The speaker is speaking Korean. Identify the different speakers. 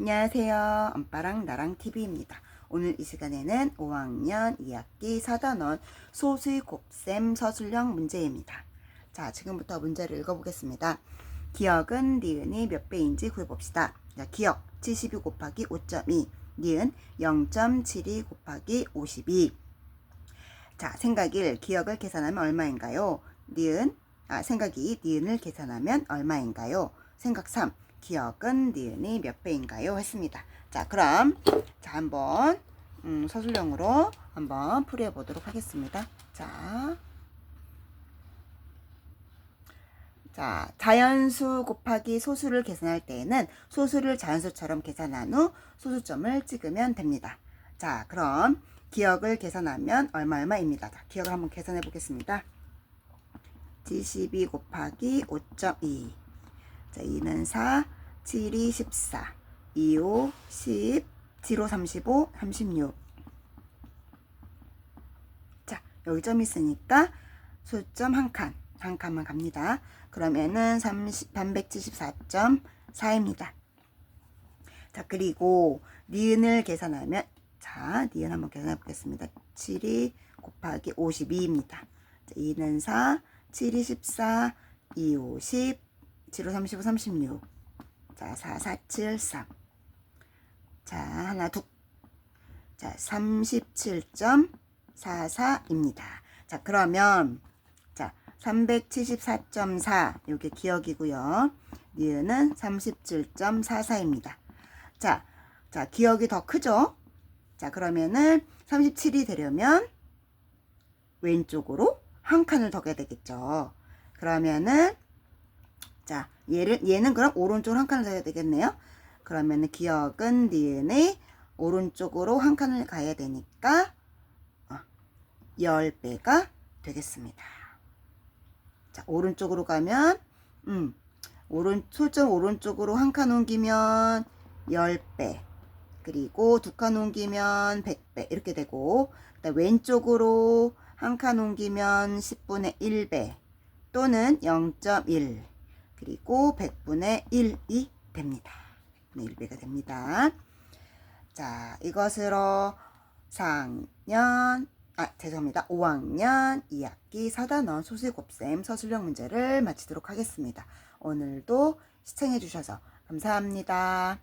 Speaker 1: 안녕하세요. 엄빠랑 나랑 TV입니다. 오늘 이 시간에는 5학년 2학기 사단원 소수의 곱셈 서술형 문제입니다. 자, 지금부터 문제를 읽어보겠습니다. 기억은 니은이 몇 배인지 구해봅시다. 자, 기억 72 곱하기 5.2, 니은 0.72 곱하기 52. 자, 생각일 기억을 계산하면 얼마인가요? 니은, 아, 생각이 니은을 계산하면 얼마인가요? 생각 3. 기억은 니은이 몇 배인가요? 했습니다. 자, 그럼 자 한번 음, 서술형으로 한번 풀이해 보도록 하겠습니다. 자, 자 자연수 곱하기 소수를 계산할 때에는 소수를 자연수처럼 계산한 후 소수점을 찍으면 됩니다. 자, 그럼 기억을 계산하면 얼마 얼마입니다. 자, 기억을 한번 계산해 보겠습니다. 72 곱하기 5.2 자, 2는 4, 7이 14, 2, 5, 10, 7, 5, 35, 36. 자, 여기 점 있으니까 소점 한 칸, 한 칸만 갑니다. 그러면은 30, 374.4입니다. 자, 그리고 니은을 계산하면, 자, 니은 한번 계산해 보겠습니다. 7이 곱하기 52입니다. 자, 2는 4, 7이 14, 2, 5, 10, 7, 5, 35, 36. 자, 4, 4, 7, 3. 자, 하나, 둘. 자, 37.44입니다. 자, 그러면, 자, 374.4. 요게 기억이고요. 니은은 37.44입니다. 자, 자, 기억이 더 크죠? 자, 그러면은 37이 되려면 왼쪽으로 한 칸을 더 가야 되겠죠. 그러면은 자, 얘를, 얘는 그럼 오른쪽으로 한 칸을 가야 되겠네요. 그러면 기억은 니은의 오른쪽으로 한 칸을 가야 되니까 어, 10배가 되겠습니다. 자, 오른쪽으로 가면 음, 오른 소점 오른쪽으로 한 칸 옮기면 10배. 그리고 두 칸 옮기면 100배 이렇게 되고 왼쪽으로 한 칸 옮기면 10분의 1배 또는 0.1 그리고 100분의 1이 됩니다. 1배가 됩니다. 자, 이것으로 4학년, 아, 죄송합니다. 5학년 2학기 사단원 소수곱셈 서술형 문제를 마치도록 하겠습니다. 오늘도 시청해주셔서 감사합니다.